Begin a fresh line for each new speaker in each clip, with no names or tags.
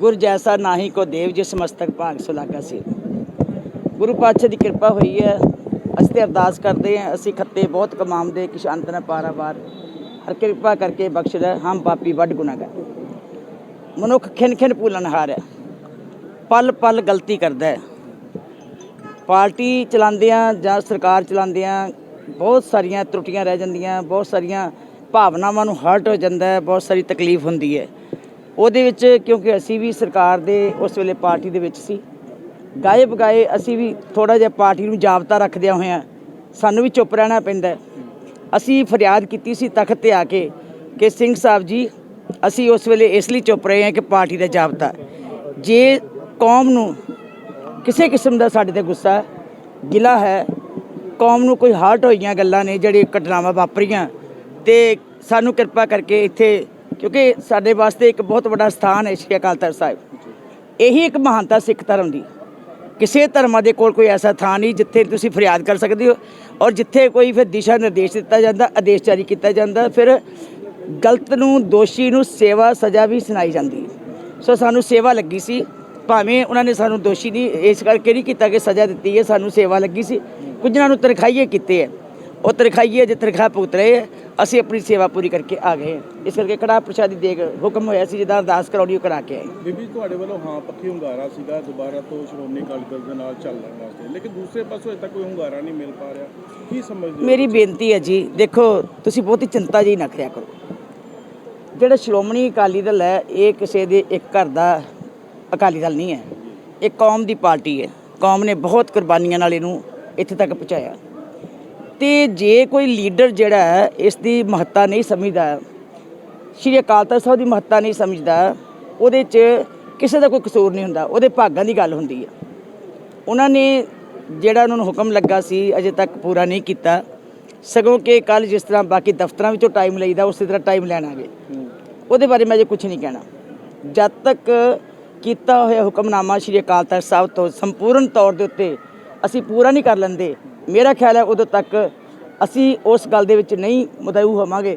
ਗੁਰ ਜੈਸਾ ਨਾਹੀ ਕੋ ਦੇਵ ਜਿਸ ਮਸਤਕ ਭਾਗ ਸੁਲਾਗਾ ਸੀ। ਗੁਰੂ ਪਾਤਸ਼ਾਹ ਦੀ ਕਿਰਪਾ ਹੋਈ ਹੈ। ਅਸੀਂ ਤੇ ਅਰਦਾਸ ਕਰਦੇ ਹਾਂ, ਅਸੀਂ ਖੱਤੇ ਬਹੁਤ ਕਮਾਉਂਦੇ, ਕਿ ਸ਼ਾਂਤ ਨਾ ਪਾਰਾਵਾਰ ਹਰ ਕਿਰਪਾ ਕਰਕੇ ਬਖਸ਼ ਲੈ, ਹਮ ਪਾਪੀ ਵੱਡ ਗੁਨਾਹਗਾਰ। ਮਨੁੱਖ ਖਿਨ ਖਿਨ ਭੁੱਲਣ ਹਾਰਿਆ ਪਲ ਪਲ ਗਲਤੀ ਕਰਦਾ ਹੈ। ਪਾਰਟੀ ਚਲਾਉਂਦਿਆਂ ਜਾਂ ਸਰਕਾਰ ਚਲਾਉਂਦਿਆਂ ਬਹੁਤ ਸਾਰੀਆਂ ਤਰੁੱਟੀਆਂ ਰਹਿ ਜਾਂਦੀਆਂ, ਬਹੁਤ ਸਾਰੀਆਂ ਭਾਵਨਾਵਾਂ ਨੂੰ ਹਰਟ ਹੋ ਜਾਂਦਾ ਹੈ, ਬਹੁਤ ਸਾਰੀ ਤਕਲੀਫ ਹੁੰਦੀ ਹੈ। ਉਹਦੇ ਵਿੱਚ ਕਿਉਂਕਿ ਅਸੀਂ ਵੀ ਸਰਕਾਰ ਦੇ ਉਸ ਵੇਲੇ ਪਾਰਟੀ ਦੇ ਵਿੱਚ ਸੀ। ਗਾਏ ਬਗਾਏ ਅਸੀਂ ਵੀ ਥੋੜਾ ਜਿਹਾ ਪਾਰਟੀ ਨੂੰ ਜਾਬਤਾ ਰੱਖਦਿਆਂ ਹੋਇਆਂ ਸਾਨੂੰ ਵੀ ਚੁੱਪ ਰਹਿਣਾ ਪੈਂਦਾ ਅਸੀਂ ਫਰਿਆਦ ਕੀਤੀ ਸੀ ਤਖਤ ਤੇ ਆ ਕੇ ਕਿ ਸਿੰਘ ਸਾਹਿਬ ਜੀ, ਅਸੀਂ ਉਸ ਵੇਲੇ ਇਸ ਲਈ ਚੁੱਪ ਰਹੇ ਹਾਂ ਕਿ ਪਾਰਟੀ ਦਾ ਜਾਬਤਾ ਜੇ ਕੌਮ ਨੂੰ ਕਿਸੇ ਕਿਸਮ ਦਾ ਸਾਡੇ ਤੇ ਗੁੱਸਾ ਗਿਲਾ ਹੈ, ਕੌਮ ਨੂੰ ਕੋਈ ਹਾਰਟ ਹੋਈਆਂ ਗੱਲਾਂ ਨੇ, ਜਿਹੜੀ ਘਟਨਾਵਾਂ ਵਾਪਰੀਆਂ ਤੇ ਸਾਨੂੰ ਕਿਰਪਾ ਕਰਕੇ ਇੱਥੇ ਕਿਉਂਕਿ ਸਾਡੇ ਵਾਸਤੇ ਇੱਕ ਬਹੁਤ ਵੱਡਾ ਸਥਾਨ ਹੈ ਸ਼੍ਰੀ ਅਕਾਲ ਤਖਤ ਸਾਹਿਬ। ਇਹੀ ਇੱਕ ਮਹਾਨਤਾ ਸਿੱਖ ਧਰਮ ਦੀ। ਕਿਸੇ ਧਰਮਾਂ ਦੇ ਕੋਲ ਕੋਈ ਐਸਾ ਥਾਂ ਨਹੀਂ ਜਿੱਥੇ ਤੁਸੀਂ ਫਰਿਆਦ ਕਰ ਸਕਦੇ ਹੋ ਔਰ ਜਿੱਥੇ ਕੋਈ ਫਿਰ ਦਿਸ਼ਾ ਨਿਰਦੇਸ਼ ਦਿੱਤਾ ਜਾਂਦਾ, ਆਦੇਸ਼ ਜਾਰੀ ਕੀਤਾ ਜਾਂਦਾ, ਫਿਰ ਗਲਤ ਨੂੰ, ਦੋਸ਼ੀ ਨੂੰ ਸੇਵਾ, ਸਜ਼ਾ ਵੀ ਸੁਣਾਈ ਜਾਂਦੀ ਹੈ। ਸੋ ਸਾਨੂੰ ਸੇਵਾ ਲੱਗੀ ਸੀ। ਭਾਵੇਂ ਉਹਨਾਂ ਨੇ ਸਾਨੂੰ ਦੋਸ਼ੀ ਨਹੀਂ, ਇਸ ਕਰਕੇ ਨਹੀਂ ਕੀਤਾ ਕਿ ਸਜ਼ਾ ਦਿੱਤੀ ਹੈ, ਸਾਨੂੰ ਸੇਵਾ ਲੱਗੀ ਸੀ। ਕੁਝਨਾਂ ਨੂੰ ਤਨਖਾਹੀਏ ਕੀਤੇ ਹੈ। ਉਹ ਤਨਖਾਹੀਏ ਜੇ ਤਨਖਾਹ ਭੁਗਤ ਰਹੇ ਅਸੀਂ ਆਪਣੀ ਸੇਵਾ ਪੂਰੀ ਕਰਕੇ ਆ ਗਏ। ਇਸ ਕਰਕੇ ਕੜਾ ਪ੍ਰਸ਼ਾਦੀ ਦੇ ਹੁਕਮ ਹੋਇਆ ਸੀ ਜਿਹਦਾ ਅਰਦਾਸ ਕਰਾਉਣੀ ਉਹ ਕਰਾ ਕੇ ਆਏ
ਬੀਬੀ ਤੁਹਾਡੇ ਵੱਲੋਂ ਹਾਂ ਪੱਖੀ ਹੁੰਗਾਰਾ ਸੀਗਾ ਦੁਬਾਰਾ ਤੋਂ ਸ਼੍ਰੋਮਣੀ ਅਕਾਲੀ ਦਲ ਦੇ ਨਾਲ ਚੱਲਣ ਵਾਸਤੇ। ਲੇਕਿਨ ਦੂਸਰੇ ਪਾਸੋਂ ਅਜੇ ਤੱਕ ਕੋਈ ਹੁੰਗਾਰਾ ਨਹੀਂ ਮਿਲ ਪਾ ਰਿਹਾ। ਕੀ ਸਮਝਦੇ ਹੋ?
ਮੇਰੀ ਬੇਨਤੀ ਹੈ ਜੀ ਦੇਖੋ ਤੁਸੀਂ ਬਹੁਤੀ ਚਿੰਤਾ ਜੀ ਨਾ ਕਰਿਆ ਕਰੋ। ਜਿਹੜਾ ਸ਼੍ਰੋਮਣੀ ਅਕਾਲੀ ਦਲ ਹੈ ਇਹ ਕਿਸੇ ਦੇ ਇੱਕ ਘਰ ਦਾ ਅਕਾਲੀ ਦਲ ਨਹੀਂ ਹੈ। ਇਹ ਕੌਮ ਦੀ ਪਾਰਟੀ ਹੈ। ਕੌਮ ਨੇ ਬਹੁਤ ਕੁਰਬਾਨੀਆਂ ਨਾਲ ਇਹਨੂੰ ਇੱਥੇ ਤੱਕ ਪਹੁੰਚਾਇਆ। ਤੇ ਜੇ ਕੋਈ ਲੀਡਰ ਜਿਹੜਾ ਹੈ ਇਸ ਦੀ ਮਹੱਤਤਾ ਨਹੀਂ ਸਮਝਦਾ, ਸ਼੍ਰੀ ਅਕਾਲ ਤਖਤ ਸਾਹਿਬ ਦੀ ਮਹੱਤਤਾ ਨਹੀਂ ਸਮਝਦਾ, ਉਹਦੇ 'ਚ ਕਿਸੇ ਦਾ ਕੋਈ ਕਸੂਰ ਨਹੀਂ ਹੁੰਦਾ, ਉਹਦੇ ਭਾਗਾਂ ਦੀ ਗੱਲ ਹੁੰਦੀ ਹੈ। ਉਹਨਾਂ ਨੇ ਜਿਹੜਾ ਉਹਨਾਂ ਨੂੰ ਹੁਕਮ ਲੱਗਾ ਸੀ, ਅਜੇ ਤੱਕ ਪੂਰਾ ਨਹੀਂ ਕੀਤਾ। ਸਗੋਂ ਕਿ ਕੱਲ ਜਿਸ ਤਰ੍ਹਾਂ ਬਾਕੀ ਦਫ਼ਤਰਾਂ ਵਿੱਚੋਂ ਟਾਈਮ ਲਈਦਾ, ਉਸੇ ਤਰ੍ਹਾਂ ਟਾਈਮ ਲੈਣਾਗੇ ਉਹਦੇ ਬਾਰੇ ਮੈਂ ਜੇ ਕੁਝ ਨਹੀਂ ਕਹਿਣਾ। ਜਦ ਤੱਕ ਕੀਤਾ ਹੋਇਆ ਹੁਕਮਨਾਮਾ ਸ਼੍ਰੀ ਅਕਾਲ ਤਖਤ ਸਾਹਿਬ ਤੋਂ ਸੰਪੂਰਨ ਤੌਰ ਦੇ ਉੱਤੇ ਅਸੀਂ ਪੂਰਾ ਨਹੀਂ ਕਰ ਲੈਂਦੇ ਮੇਰਾ ਖਿਆਲ ਹੈ ਉਦੋਂ ਤੱਕ ਅਸੀਂ ਉਸ ਗੱਲ ਦੇ ਵਿੱਚ ਨਹੀਂ ਮੁਦਊ ਹੋਵਾਂਗੇ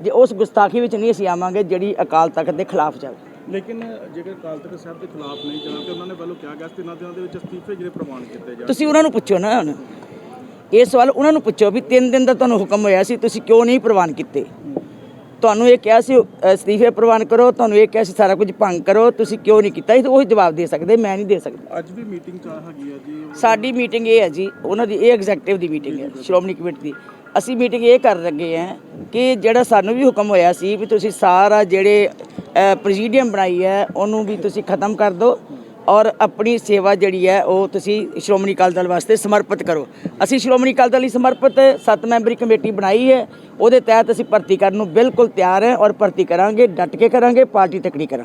ਜੇ ਉਸ ਗੁਸਤਾਖੀ ਵਿੱਚ ਨਹੀਂ ਅਸੀਂ ਆਵਾਂਗੇ ਜਿਹੜੀ ਅਕਾਲ ਤਖਤ ਦੇ ਖਿਲਾਫ ਜਾਵੇ
ਲੇਕਿਨ ਜੇਕਰ ਅਕਾਲ ਤਖਤ ਸਾਹਿਬ ਦੇ ਖਿਲਾਫ ਨਹੀਂ ਜਾਣਾ ਤੇ ਉਹਨਾਂ ਨੇ ਵੱਲੋਂ ਕਿਹਾ ਗਿਆ ਸੀ ਤਿੰਨਾਂ ਦਿਨਾਂ ਦੇ ਵਿੱਚ ਅਸਤੀਫੇ ਜਿਹੜੇ ਪ੍ਰਵਾਨ ਕੀਤੇ ਜਾਣ
ਤੁਸੀਂ ਉਹਨਾਂ ਨੂੰ ਪੁੱਛੋ ਨਾ ਹੁਣ। ਇਹ ਸਵਾਲ ਉਹਨਾਂ ਨੂੰ ਪੁੱਛੋ ਵੀ ਤਿੰਨ ਦਿਨ ਦਾ ਤੁਹਾਨੂੰ ਹੁਕਮ ਹੋਇਆ ਸੀ ਤੁਸੀਂ ਕਿਉਂ ਨਹੀਂ ਪ੍ਰਵਾਨ ਕੀਤੇ? ਤੁਹਾਨੂੰ ਇਹ ਕਿਹਾ ਸੀ ਅਸਤੀਫੇ ਪ੍ਰਵਾਨ ਕਰੋ ਤੁਹਾਨੂੰ ਇਹ ਕਿਹਾ ਸੀ ਸਾਰਾ ਕੁਝ ਭੰਗ ਕਰੋ ਤੁਸੀਂ ਕਿਉਂ ਨਹੀਂ ਕੀਤਾ? ਇਹ ਤਾਂ ਉਹੀ ਜਵਾਬ ਦੇ ਸਕਦੇ ਮੈਂ ਨਹੀਂ ਦੇ ਸਕਦਾ।
ਅੱਜ ਵੀ ਮੀਟਿੰਗ ਚਾਹ ਹੈਗੀ ਆ ਜੀ
ਸਾਡੀ ਮੀਟਿੰਗ ਇਹ ਹੈ ਜੀ ਉਹਨਾਂ ਦੀ ਇਹ ਐਗਜ਼ੈਕਟਿਵ ਦੀ ਮੀਟਿੰਗ ਹੈ ਸ਼੍ਰੋਮਣੀ ਕਮੇਟੀ ਦੀ। ਅਸੀਂ ਮੀਟਿੰਗ ਇਹ ਕਰ ਲੱਗੇ ਹਾਂ ਕਿ ਜਿਹੜਾ ਸਾਨੂੰ ਵੀ ਹੁਕਮ ਹੋਇਆ ਸੀ ਵੀ ਤੁਸੀਂ ਸਾਰਾ ਜਿਹੜੇ ਪ੍ਰੈਜ਼ੀਡੀਅਮ ਬਣਾਈ ਹੈ ਉਹਨੂੰ ਵੀ ਤੁਸੀਂ ਖਤਮ ਕਰ ਦਿਓ। ਔਰ ਆਪਣੀ ਸੇਵਾ ਜਿਹੜੀ ਹੈ ਉਹ ਤੁਸੀਂ ਸ਼੍ਰੋਮਣੀ ਅਕਾਲੀ ਦਲ ਵਾਸਤੇ ਸਮਰਪਿਤ ਕਰੋ। ਅਸੀਂ ਸ਼੍ਰੋਮਣੀ ਅਕਾਲੀ ਦਲ ਲਈ ਸਮਰਪਿਤ ਸੱਤ ਮੈਂਬਰੀ ਕਮੇਟੀ ਬਣਾਈ ਹੈ। ਉਹਦੇ ਤਹਿਤ ਅਸੀਂ ਭਰਤੀ ਕਰਨ ਨੂੰ ਬਿਲਕੁਲ ਤਿਆਰ ਹੈ ਔਰ ਭਰਤੀ ਕਰਾਂਗੇ, ਡਟ ਕੇ ਕਰਾਂਗੇ, ਪਾਰਟੀ ਤੱਕ ਨਹੀਂ ਕਰਾਂਗੇ।